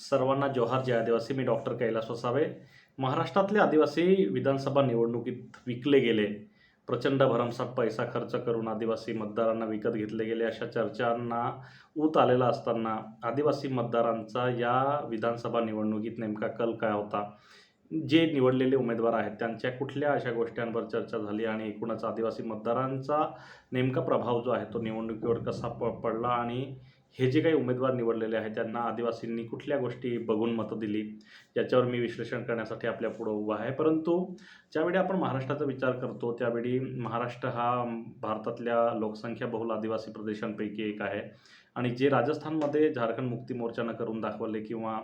सर्वांना जोहार जय आदिवासी. मी डॉक्टर कैलास वसावे. महाराष्ट्रातले आदिवासी विधानसभा निवडणुकीत विकले गेले. प्रचंड भरमसाठ पैसा खर्च करून आदिवासी मतदारांना विकत घेतले गेले अशा चर्चांना ऊत आलेला असताना आदिवासी मतदारांचा या विधानसभा निवडणुकीत नेमका कल काय होता? जे निवडलेले उमेदवार आहेत त्यांच्या कुठल्या अशा गोष्टींवर चर्चा झाली आणि एकूणच आदिवासी मतदारांचा नेमका प्रभाव जो आहे तो निवडणुकीवर कसा प पडला आणि हे जे काही उमेदवार निवडलेले आहेत त्यांना आदिवासींनी कुठल्या गोष्टी बघून मतं दिली याच्यावर मी विश्लेषण करण्यासाठी आपल्या पुढं उभा आहे. परंतु ज्यावेळी आपण महाराष्ट्राचा विचार करतो त्यावेळी महाराष्ट्र हा भारतातल्या लोकसंख्या बहुल आदिवासी प्रदेशांपैकी एक आहे. आणि जे राजस्थानमध्ये झारखंड मुक्ती मोर्चानं करून दाखवले किंवा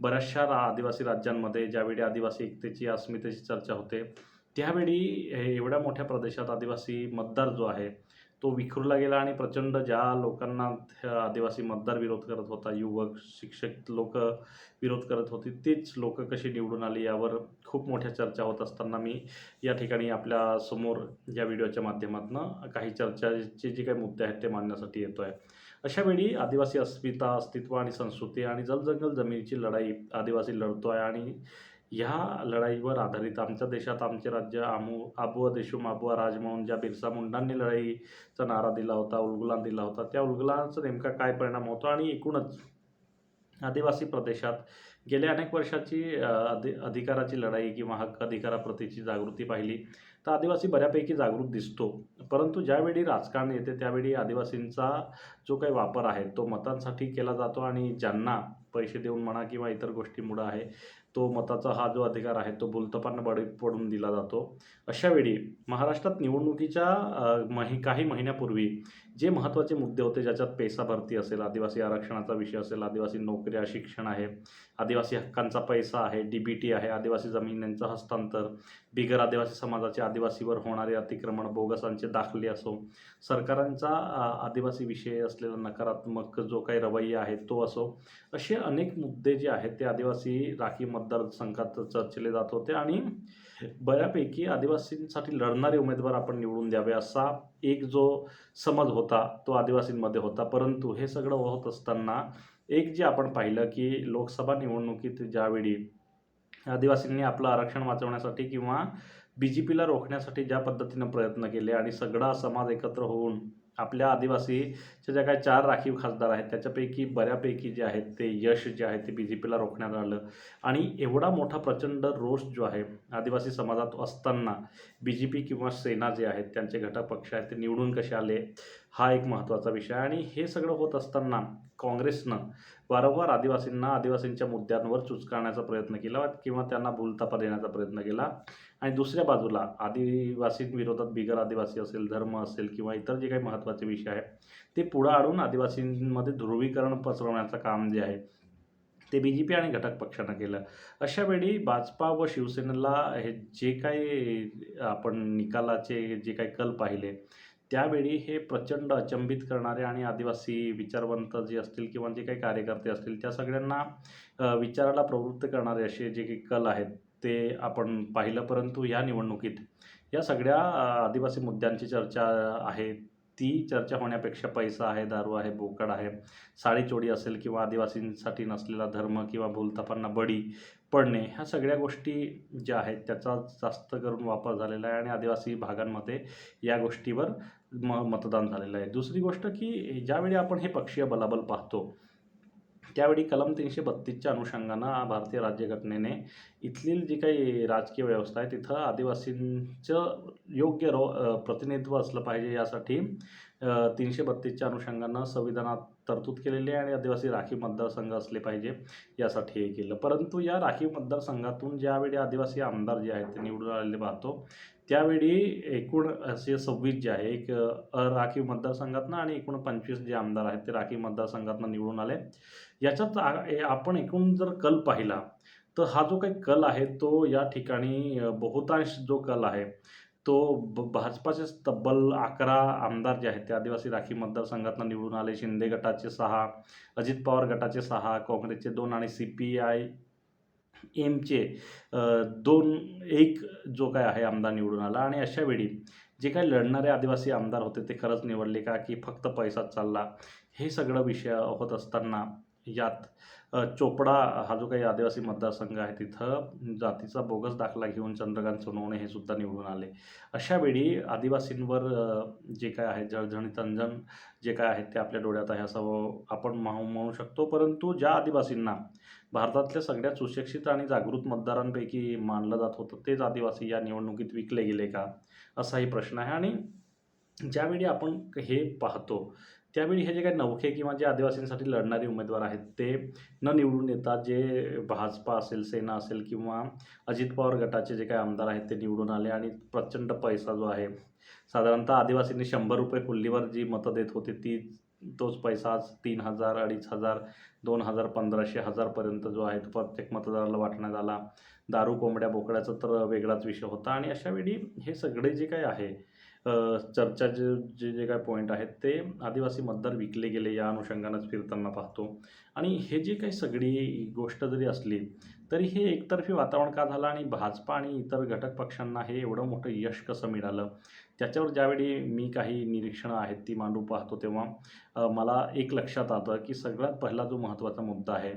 बऱ्याचशा रा आदिवासी राज्यांमध्ये ज्यावेळी आदिवासी एकतेची अस्मितेची चर्चा होते त्यावेळी एवढ्या मोठ्या प्रदेशात आदिवासी मतदार जो आहे तो विखुरला गेला आणि प्रचंड ज्या लोकांना आदिवासी मतदार विरोध करत होता युवक शिक्षक लोक विरोध करत होते तीच लोक कशी निवडून आली यावर खूप मोठ्या चर्चा होत असताना मी या ठिकाणी आपल्यासमोर या व्हिडिओच्या माध्यमातून काही चर्चाचे जे काही मुद्दे आहेत ते मांडण्यासाठी येतो आहे अशा वेळी आदिवासी अस्मिता अस्तित्व आणि संस्कृती आणि जलजंगल जमिनीची लढाई आदिवासी लढतो आहे आणि ह्या लढाईवर आधारित आमच्या देशात आमचे राज्य आमू आबुआ देशुम आबुआ राजमोहन ज्या बिरसा मुंडांनी लढाईचा नारा दिला होता उलगुलान दिला होता त्या उलगुलांचा नेमका काय परिणाम होतो? आणि एकूणच आदिवासी प्रदेशात गेल्या अनेक वर्षाची अधि अधिकाराची लढाई किंवा हक्क अधिकाराप्रतीची जागृती पाहिली तर आदिवासी बऱ्यापैकी जागृत दिसतो. परंतु ज्यावेळी राजकारण येते त्यावेळी आदिवासींचा जो काही वापर आहे तो मतांसाठी केला जातो आणि ज्यांना पैसे देऊन म्हणा किंवा इतर गोष्टीमुळं आहे तो मताचा हा जो अधिकार आहे तो बोलतपांना बडी पडून दिला जातो. अशावेळी महाराष्ट्रात निवडणुकीच्या मही काही महिन्यापूर्वी जे महत्त्वाचे मुद्दे होते ज्याच्यात पैसा भरती असेल आदिवासी आरक्षणाचा विषय असेल आदिवासी नोकऱ्या शिक्षण आहे आदिवासी हक्कांचा पैसा आहे डी बी टी आहे आदिवासी जमिनींचं हस्तांतर बिगर आदिवासी समाजाचे आदिवासीवर होणारे अतिक्रमण बोगसांचे दाखले असो सरकारांचा आदिवासी विषय असलेला नकारात्मक जो काही रवैया आहे तो असो असे अनेक मुद्दे जे आहेत ते आदिवासी राखी मतदारसंघात चर्चेले जात होते आणि बऱ्यापैकी आदिवासींसाठी लढणारे उमेदवार आपण निवडून द्यावे असा एक जो समज होता तो आदिवासींमध्ये होता. परंतु हे सगळं होत असताना एक जे आपण पाहिलं की लोकसभा निवडणुकीत ज्यावेळी आदिवासींनी आपलं आरक्षण वाचवण्यासाठी किंवा बी जे पीला रोखण्यासाठी ज्या पद्धतीनं प्रयत्न केले आणि सगळा समाज एकत्र होऊन आपल्या आदिवासीच्या ज्या काही चार राखीव खासदार आहेत त्याच्यापैकी बऱ्यापैकी जे आहेत ते यश जे आहे ते बी जे पीला रोखण्यात आलं. आणि एवढा मोठा प्रचंड रोष जो आहे आदिवासी समाजात असताना बी जे पी किंवा सेना जे आहेत त्यांचे घटक पक्ष आहेत ते निवडून कसे आले? हा एक महत्त्वाचा विषय आहे. आणि हे सगळं होत असताना काँग्रेसनं वारंवार आदिवासींना आदिवासींच्या मुद्द्यांवर चुचकारण्याचा प्रयत्न केला किंवा त्यांना भूलतापा देण्याचा प्रयत्न केला. आणि दुसऱ्या बाजूला आदिवासींविरोधात बिगर आदिवासी असेल धर्म असेल किंवा इतर जे काही महत्त्वाचे विषय आहेत ते पुढं आणून आदिवासींमध्ये ध्रुवीकरण पसरवण्याचं काम जे आहे ते बी जे पी आणि घटक पक्षानं केलं. अशा वेळी भाजपा व शिवसेनेला हे जे काही आपण निकालाचे जे काही कल पाहिले त्यावेळी हे प्रचंड अचंबित करणारे आणि आदिवासी विचारवंत जे असतील किंवा जे काही कार्यकर्ते असतील त्या सगळ्यांना विचाराला प्रवृत्त करणारे असे जे काही कल आहेत ते आपण पाहिलं. परंतु या निवडणुकीत या सगळ्या आदिवासी मुद्द्यांची चर्चा आहे. ती चर्चा होण्यापेक्षा पैसा आहे दारू आहे बोकड आहे साडीचोडी असेल किंवा आदिवासींसाठी नसलेला धर्म किंवा भूलथापांना बळी पडणे ह्या सगळ्या गोष्टी ज्या आहेत त्याचा जास्त करून वापर झालेला आहे. आणि आदिवासी भागांमध्ये या गोष्टीवर म मतदान झालेलं आहे. दुसरी गोष्ट की ज्यावेळी आपण हे पक्षीय बलाबल पाहतो त्यावेळी कलम तीनशे बत्तीसच्या अनुषंगानं भारतीय राज्यघटनेने इथली जी काही राजकीय व्यवस्था आहे तिथं आदिवासींचं योग्य रो प्रतिनिधित्व असलं पाहिजे यासाठी तीनशे बत्तीसच्या अनुषंगानं संविधानात तरतूद केलेली आहे आणि आदिवासी राखीव मतदारसंघ असले पाहिजे यासाठी हे केलं. परंतु या राखीव मतदारसंघातून ज्यावेळी आदिवासी आमदार जे आहेत ते निवडून आलेले पाहतो त्यावेळी एकूण असे सव्वीस जे आहे एक अ, राखीव मतदारसंघातनं आणि एकूण पंचवीस जे आमदार आहेत ते राखीव मतदारसंघातनं निवडून आले. याच्यात ए- आपण एकूण जर कल पाहिला तर हा जो काही कल आहे तो या ठिकाणी बहुतांश जो कल आहे तो ब भाजपाचे तब्बल अकरा आमदार जे आहेत ते आदिवासी राखीव मतदारसंघातनं निवडून आले. शिंदे गटाचे सहा अजित पवार गटाचे सहा काँग्रेसचे दोन आणि सी पी आय एमचे दोन एक जो काय आहे आमदार निवडून आला आणि अशावेळी जे काही लढणारे आदिवासी आमदार होते ते खरंच निवडले का की फक्त पैसाच चालला? हे सगळं विषय होत असताना यात चोपडा हा जो काही आदिवासी मतदारसंघ आहे तिथं जातीचा बोगस दाखला घेऊन चंद्रकांत सोनवणे हे सुद्धा निवडून आले. अशा वेळी आदिवासींवर जे काय आहे जळजणीत अंजन जे काय आहे ते आपल्या डोळ्यात आहे असं आपण म्हणू शकतो. परंतु ज्या आदिवासींना भारतातल्या सगळ्यात सुशिक्षित आणि जागृत मतदारांपैकी मानलं जात होतं तेच आदिवासी या निवडणुकीत विकले गेले का? असाही प्रश्न आहे. आणि ज्यावेळी आपण हे पाहतो त्यावेळी हे जे काही नवखे किंवा जे आदिवासींसाठी लढणारे उमेदवार आहेत ते न निवडून येतात जे भाजपा असेल सेना असेल किंवा अजित पवार गटाचे जे काही आमदार आहेत ते निवडून आले आणि प्रचंड पैसा जो आहे साधारणतः आदिवासींनी शंभर रुपये कुल्लीवर जी मतं देत होती ती तोच पैसा आज तीन हजार अडीच हजार दोन हजार पंधराशे हजारपर्यंत जो आहे तो प्रत्येक मतदाराला वाटण्यात आला. दारू कोंबड्या बोकड्याचा तर वेगळाच विषय होता. आणि अशावेळी हे सगळे जे काही आहे चर्चा जे जे जे काय पॉईंट आहेत ते आदिवासी मतदार विकले गेले या अनुषंगानंच फिरताना पाहतो. आणि हे जे काही सगळी गोष्ट जरी असली तरी हे एकतर्फी वातावरण का झालं आणि भाजपा आणि इतर घटक पक्षांना हे एवढं मोठं यश कसं मिळालं? त्याच्यावर ज्यावेळी मी काही निरीक्षणं आहेत ती मांडू पाहतो तेव्हा मला एक लक्षात आलं की सगळ्यात पहिला जो महत्त्वाचा मुद्दा आहे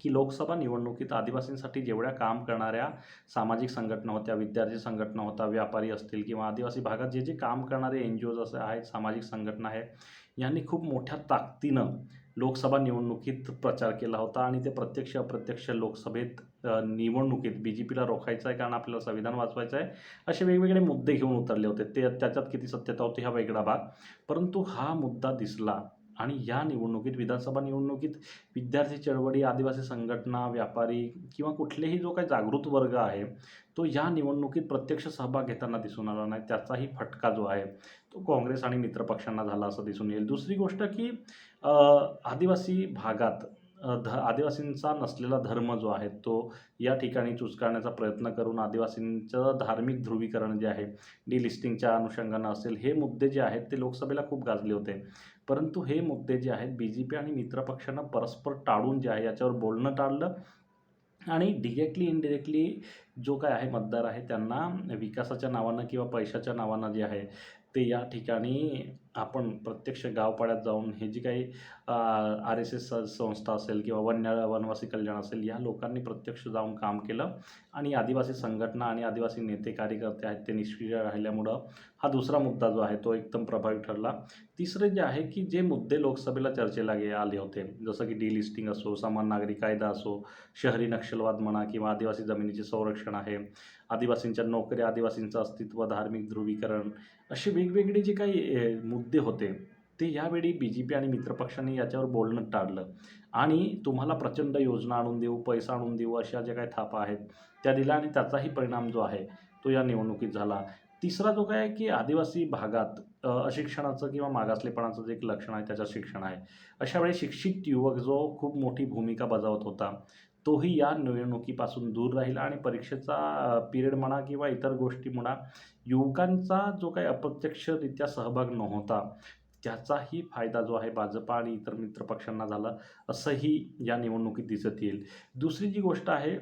की लोकसभा निवडणुकीत आदिवासींसाठी जेवढ्या काम करणाऱ्या सामाजिक संघटना होत्या विद्यार्थी संघटना होता व्यापारी असतील किंवा आदिवासी भागात जे जे काम करणारे एन जी ओज असे आहेत सामाजिक संघटना आहेत यांनी खूप मोठ्या ताकदीनं लोकसभा निवडणुकीत प्रचार केला होता आणि ते प्रत्यक्ष अप्रत्यक्ष लोकसभेत निवडणुकीत बी जे पीला रोखायचं आहे कारण आपल्याला संविधान वाचवायचं आहे असे वेगवेगळे मुद्दे घेऊन उतरले होते. ते त्याच्यात किती सत्यता होती हा वेगळा भाग. परंतु हा मुद्दा दिसला आणि या निवडणुकीत विधानसभा निवडणुकीत विद्यार्थी चळवळी आदिवासी संघटना व्यापारी किंवा कुठलेही जो काही जागृत वर्ग आहे तो या निवडणुकीत प्रत्यक्ष सहभाग घेताना दिसून आला नाही. त्याचाही फटका जो आहे तो काँग्रेस आणि मित्रपक्षांना झाला असं दिसून येईल. दुसरी गोष्ट की आदिवासी भागात ध आदिवासींचा नसलेला धर्म जो आहे तो या ठिकाणी चुचकारण्याचा प्रयत्न करून आदिवासींचं धार्मिक ध्रुवीकरण जे आहे डिलिस्टिंगच्या अनुषंगानं असेल हे मुद्दे जे आहेत ते लोकसभेला खूप गाजले होते. परंतु हे मुद्दे जे आहेत बी जे पी आणि मित्रपक्षांना परस्पर टाळून जे आहे याच्यावर बोलणं टाळलं. आणि डिरेक्टली इनडिरेक्टली जो काय आहे मतदार आहे त्यांना विकासाच्या नावानं किंवा पैशाच्या नावानं जे आहे ते या ठिकाणी आपण प्रत्यक्ष गावपाड्यात जाऊन हे जी काही आर एस एस संस्था असेल किंवा वन्य वनवासी कल्याण असेल या लोकांनी प्रत्यक्ष जाऊन काम केलं आणि आदिवासी संघटना आणि आदिवासी नेते कार्यकर्ते आहेत ते निष्क्रिय राहिल्यामुळं हा दुसरा मुद्दा जो आहे तो एकदम प्रभावी ठरला. तिसरे जे आहे की जे मुद्दे लोकसभेला चर्चेला गे आले होते जसं की डिलिस्टिंग असो समान नागरी कायदा असो शहरी नक्षलवाद म्हणा किंवा आदिवासी जमिनीचे संरक्षण आहे. आदिवासींच्या नोकऱ्या आदिवासींचं अस्तित्व धार्मिक ध्रुवीकरण असे वेगवेगळे जे काही मुद्दे होते ते यावेळी बी जे पी आणि मित्रपक्षांनी याच्यावर बोलणं टाळलं. आणि तुम्हाला प्रचंड योजना आणून देऊ पैसा आणून देऊ अशा ज्या काही थापा आहेत त्या दिल्या आणि त्याचाही परिणाम जो आहे तो या निवडणुकीत झाला. तिसरा जो काय आहे की आदिवासी भागात अशिक्षणाचं किंवा मागासलेपणाचं जे एक लक्षण आहे त्याचं शिक्षण आहे. अशा वेळी शिक्षित युवक जो खूप मोठी भूमिका बजावत होता. तोही या निवडणुकीपासून दूर राहिला आणि परीक्षेचा पिरियड म्हणा किंवा इतर गोष्टी म्हणा युवकांचा जो काही अप्रत्यक्षरित्या सहभाग नव्हता त्याचाही फायदा जो आहे भाजपा आणि इतर मित्रपक्षांना झाला असंही या निवडणुकीत दिसत येईल. दुसरी जी गोष्ट आहे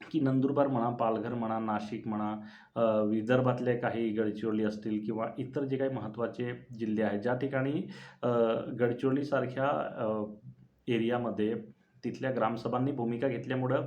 की नंदुरबार म्हणा पालघर म्हणा नाशिक म्हणा विदर्भातले काही गडचिरोली असतील किंवा इतर जे काही महत्त्वाचे जिल्हे आहेत ज्या ठिकाणी गडचिरोलीसारख्या एरियामध्ये तिथल्या ग्रामसभांनी भूमिका घेतल्यामुळं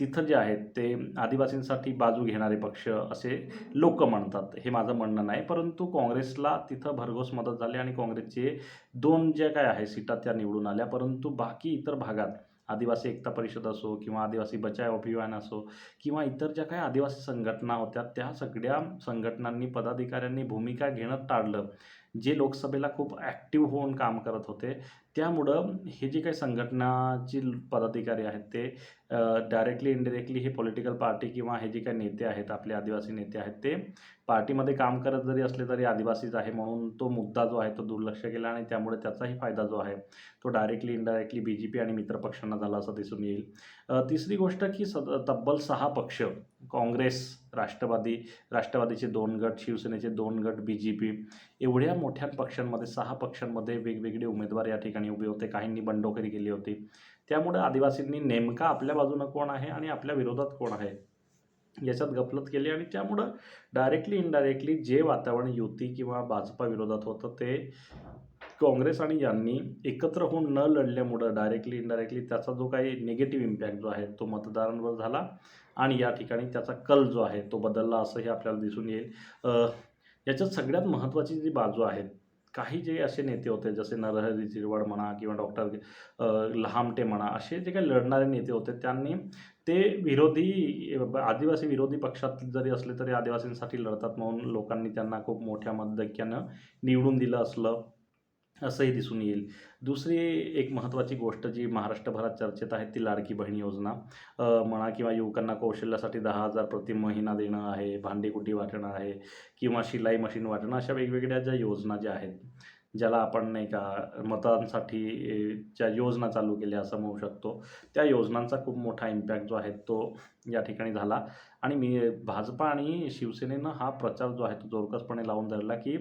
तिथं जे आहेत ते आदिवासींसाठी बाजू घेणारे पक्ष असे लोक म्हणतात. हे माझं म्हणणं नाही परंतु काँग्रेसला तिथं भरघोस मदत झाली आणि काँग्रेसचे दोन ज्या काय आहे सीटा त्या निवडून आल्या. परंतु बाकी इतर भागात आदिवासी एकता परिषद असो किंवा आदिवासी बचाव अभियान असो किंवा इतर ज्या काही आदिवासी संघटना होत्या त्या सगळ्या संघटनांनी पदाधिकाऱ्यांनी भूमिका घेणं टाळलं. जे लोकसभेला खूप ॲक्टिव्ह होऊन काम करत होते त्यामुळं हे जे काही संघटनाची पदाधिकारी आहेत ते डायरेक्टली इनडिरेक्टली हे पॉलिटिकल पार्टी किंवा हे जे काही नेते आहेत आपले आदिवासी नेते आहेत ते पार्टीमध्ये काम करत जरी असले तरी आदिवासीच आहे म्हणून तो मुद्दा जो आहे तो दुर्लक्ष केला आणि त्यामुळे त्याचाही फायदा जो आहे तो directly indirectly B J P आणि मित्रपक्षांना झाला असं दिसून येईल. तिसरी गोष्ट की सद तब्बल सहा पक्ष काँग्रेस राष्ट्रवादी राष्ट्रवादीचे दोन गट शिवसेनेचे दोन गट बी जे पी एवढ्या मोठ्या पक्षांमध्ये सहा पक्षांमध्ये वेगवेगळे उमेदवार या ठिकाणी उभे होते काहींनी बंडोखरी केली होती. त्यामुळे आदिवासींनी नेमका आपल्या बाजूनं कोण आहे आणि आपल्या विरोधात कोण आहे? याच्यात गफलत केली आणि त्यामुळं डायरेक्टली इनडायरेक्टली जे वातावरण युती किंवा भाजपा विरोधात होतं ते काँग्रेस आणि यांनी एकत्र होऊन न लढल्यामुळं डायरेक्टली इनडायरेक्टली त्याचा जो काही निगेटिव्ह इम्पॅक्ट जो आहे तो मतदारांवर झाला आणि या ठिकाणी त्याचा कल जो आहे तो बदलला असंही आपल्याला दिसून येईल. याच्यात सगळ्यात महत्त्वाची जी बाजू आहे काही जे असे नेते होते जसे नरहरी चिरवड म्हणा किंवा डॉक्टर लहामटे म्हणा असे जे काही लढणारे नेते होते त्यांनी ते विरोधी आदिवासी विरोधी पक्षात जरी असले तरी आदिवासींसाठी लढतात म्हणून लोकांनी त्यांना खूप मोठ्या मतदैक्यानं निवडून दिलं असलं. असंही दिसून येईल. दुसरी एक महत्त्वाची गोष्ट जी महाराष्ट्रभरात चर्चेत आहे ती लाडकी बहीण योजना. म्हणा किंवा युवकांना कौशल्यासाठी दहा हजार प्रति महिना देणं आहे भांडीकुटी वाटणं आहे किंवा शिलाई मशीन वाटणं अशा वेगवेगळ्या ज्या योजना ज्या आहेत ज्याला आपण नाही का मतांसाठी ज्या योजना चालू केल्या असं म्हणू शकतो त्या योजनांचा खूप मोठा इम्पॅक्ट जो आहे तो या ठिकाणी झाला. आणि मी भाजपा आणि शिवसेनेनं हा प्रचार जो आहे तो जोरकसपणे लावून धरला की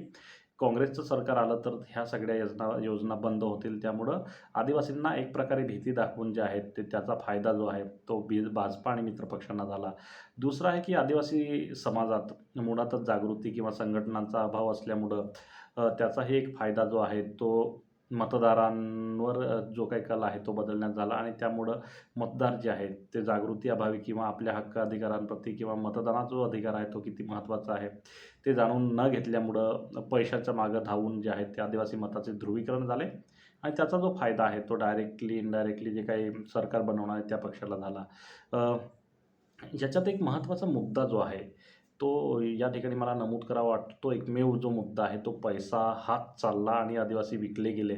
काँग्रेसचं सरकार आलं तर ह्या सगळ्या योजना योजना बंद होतील. त्यामुळं आदिवासींना एक प्रकारे भीती दाखवून जे आहेत ते त्याचा फायदा जो आहे तो बी भाजपा आणि मित्रपक्षांना झाला. दुसरा आहे की आदिवासी समाजात मुळातच जागृती किंवा संघटनांचा अभाव असल्यामुळं त्याचाही एक फायदा जो आहे तो मतदारांवर जो काही कल आहे तो बदलण्यात झाला आणि त्यामुळं मतदार जे आहेत ते जागृती अभावी किंवा आपल्या हक्क अधिकारांप्रती किंवा मतदानाचा जो अधिकार आहे तो किती महत्त्वाचा आहे ते जाणून न घेतल्यामुळं पैशाच्या मागं धावून जे आहेत ते आदिवासी मताचे ध्रुवीकरण झाले आणि त्याचा जो फायदा आहे तो डायरेक्टली इनडायरेक्टली जे काही सरकार बनवणार आहे त्या पक्षाला झाला. ज्याच्यात याच्यात एक महत्त्वाचा मुद्दा जो आहे तो या ठिकाणी मला नमूद करावा वाटतो. तो एकमेव जो मुद्दा आहे तो पैसा हात चालला आणि आदिवासी विकले गेले.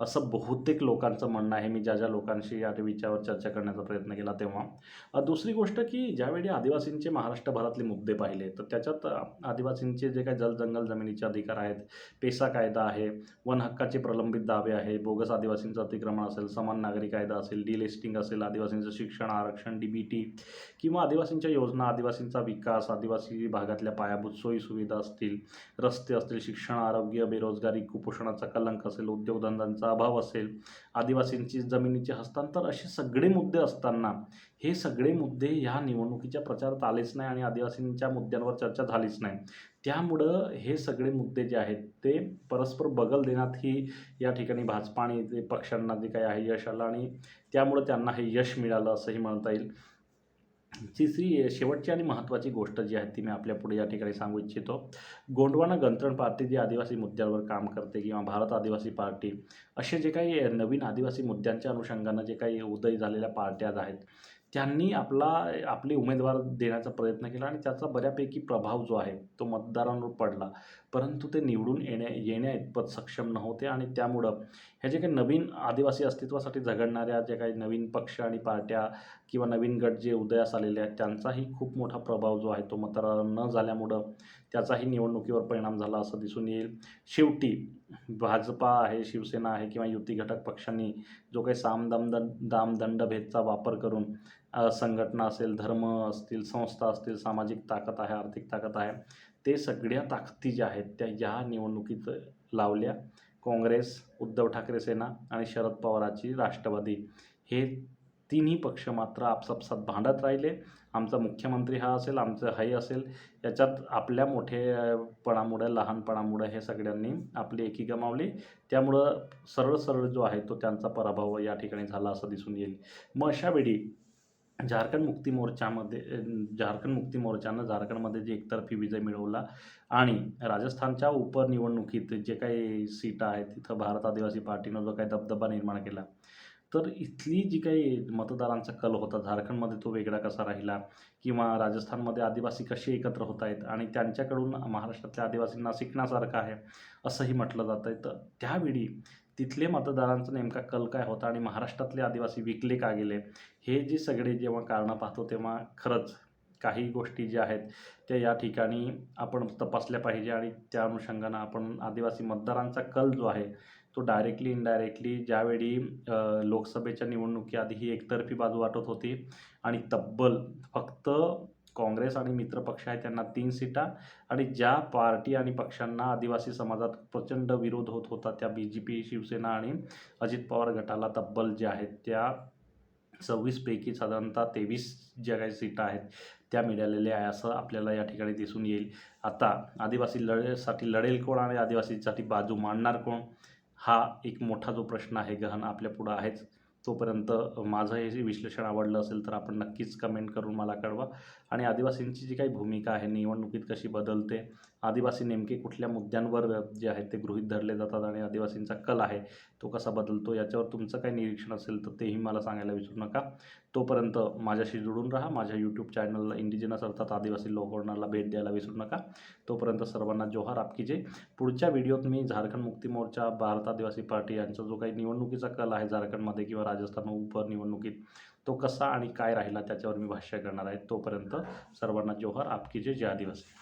असं बहुतेक लोकांचं म्हणणं आहे. मी ज्या ज्या लोकांशी या विषयावर चर्चा करण्याचा प्रयत्न केला तेव्हा. दुसरी गोष्ट की ज्यावेळी आदिवासींचे महाराष्ट्रभरातले मुद्दे पाहिले तर त्याच्यात आदिवासींचे जे काही जल जंगल जमिनीचे अधिकार आहेत पेसा कायदा आहे वन हक्काचे प्रलंबित दावे आहे बोगस आदिवासींचं अतिक्रमण असेल समान नागरी कायदा असेल डिलिस्टिंग असेल आदिवासींचं शिक्षण आरक्षण डी बी टी किंवा आदिवासींच्या योजना आदिवासींचा विकास आदिवासी भागातल्या पायाभूत सोयी सुविधा असतील रस्ते असतील शिक्षण आरोग्य बेरोजगारी कुपोषणाचा कलंक असेल जमिनीचा अभाव असेल आदिवासींची जमिनीचे हस्तांतर असे सगळे मुद्दे असताना हे सगळे मुद्दे ह्या निवडणुकीच्या प्रचारात आलेच नाही आणि आदिवासींच्या मुद्द्यांवर चर्चा झालीच नाही. त्यामुळं हे सगळे मुद्दे जे आहेत ते परस्पर बगल देण्यात ही या ठिकाणी भाजपा आणि पक्षांना जे काही आहे यश आलं आणि त्यामुळं त्यांना हे यश मिळालं असंही म्हणता येईल. तिसरी शेवटची आणि महत्त्वाची गोष्ट जी आहे ती मी आपल्या पुढे या ठिकाणी सांगू इच्छितो. गोंडवाना गंतरण पार्टी जी आदिवासी मुद्द्यांवर काम करते किंवा भारत आदिवासी पार्टी असे जे काही नवीन आदिवासी मुद्द्यांच्या अनुषंगानं जे काही उदय झालेल्या पार्ट्याज आहेत त्यांनी आपला आपले उमेदवार देण्याचा प्रयत्न केला आणि त्याचा बऱ्यापैकी प्रभाव जो आहे तो मतदारांवर पडला. परंतु ते निवडून येण्या येण्या इतपत सक्षम नव्हते आणि त्यामुळं ह्या जे काही नवीन आदिवासी अस्तित्वासाठी झगडणाऱ्या ज्या काही नवीन पक्ष आणि पार्ट्या किंवा नवीन गट जे उदयास आलेले आहेत त्यांचाही खूप मोठा प्रभाव जो आहे तो मतदार न झाल्यामुळं त्याचाही निवडणुकीवर परिणाम झाला असं दिसून येईल. शेवटी भाजपा आहे शिवसेना आहे किंवा युती घटक पक्षांनी जो काही सामदमद दामदंड भेदचा वापर करून संघटना असेल धर्म असतील संस्था असतील सामाजिक ताकद आहे आर्थिक ताकद आहे ते सगळ्या ताकदी ज्या आहेत त्या या निवडणुकीत लावल्या. काँग्रेस उद्धव ठाकरे सेना आणि शरद पवाराची राष्ट्रवादी. हे तिन्ही पक्ष मात्र आपसापसात भांडत राहिले. आमचा मुख्यमंत्री हा असेल आमचं हाई असेल याच्यात आपल्या मोठेपणामुळे लहानपणामुळे हे सगळ्यांनी आपली एकी गमावली त्यामुळं सरळ सरळ जो आहे तो त्यांचा पराभव या ठिकाणी झाला असं दिसून येईल. मग अशावेळी झारखंड मुक्ती मोर्चामध्ये झारखंड मुक्ती मोर्चानं झारखंडमध्ये जे एकतर्फी विजय मिळवला आणि राजस्थानच्या उपनिवडणुकीत जे काही सीटा आहेत तिथं भारत आदिवासी पार्टीनं जो काही दबदबा निर्माण केला तर इथली जी काही मतदारांचा कल होता झारखंडमध्ये तो वेगळा कसा राहिला? किंवा राजस्थानमध्ये आदिवासी कसे एकत्र होत आहेत आणि त्यांच्याकडून महाराष्ट्रातल्या आदिवासींना शिकण्यासारखं आहे असंही म्हटलं जातं आहे तर त्यावेळी तिथले मतदारांचा नेमका कल काय होता? आणि महाराष्ट्रातले आदिवासी विकले का गेले? हे जे सगळे जेव्हा कारणं पाहतो तेव्हा खरंच काही गोष्टी ज्या आहेत त्या या ठिकाणी आपण तपासल्या पाहिजे. आणि त्या अनुषंगानं आपण आदिवासी मतदारांचा कल जो आहे तो डायरेक्टली इनडायरेक्टली ज्यावेळी लोकसभेच्या निवडणुकीआधी ही एकतर्फी बाजू वाटत होती आणि तब्बल फक्त काँग्रेस आणि मित्रपक्ष आहे त्यांना तीन सीटा आणि ज्या पार्टी आणि पक्षांना आदिवासी समाजात प्रचंड विरोध होत होता त्या बी जे पी शिवसेना आणि अजित पवार गटाला तब्बल ज्या आहेत त्या सव्वीसपैकी साधारणतः तेवीस ज्या काही सीटा आहेत त्या मिळालेल्या आहे असं आपल्याला या ठिकाणी दिसून येईल. आता आदिवासी लढेसाठी लढेल कोण आणि आदिवासीसाठी बाजू मांडणार कोण? हा एक मोठा जो प्रश्न आहे गहन आपल्या पुढं आहेच. तोपर्यंत माझं हे विश्लेषण आवडलं असेल तर आपण नक्कीच कमेंट करून मला कळवा. आणि आदिवासींची जी काही भूमिका आहे निवडणुकीत कशी बदलते आदिवासी नेमके कुठल्या मुद्द्यांवर जे आहेत ते गृहीत धरले जातात आणि आदिवासींचा कल आहे तो कसा बदलतो याच्यावर तुमचं काही निरीक्षण असेल तर तेही मला सांगायला विसरू नका. तोपर्यंत माझ्याशी जुळून राहा माझ्या यूट्यूब चॅनलला इंडिजिनस अर्थात आदिवासी लोकवर्णाला भेट द्यायला विसरू नका. तोपर्यंत सर्वांना जोहार आपकी जे पुढच्या व्हिडिओत मी झारखंड मुक्ती मोर्चा भारत आदिवासी पार्टी यांचा जो काही निवडणुकीचा कल आहे झारखंडमध्ये किंवा राजस्थान उपनिवडणुकीत तो कसा आणि काय राहिला त्याच्यावर मी भाष्य करणार आहे तोपर्यंत सर्वांना जोहार. आपकी जे जे आदिवासी.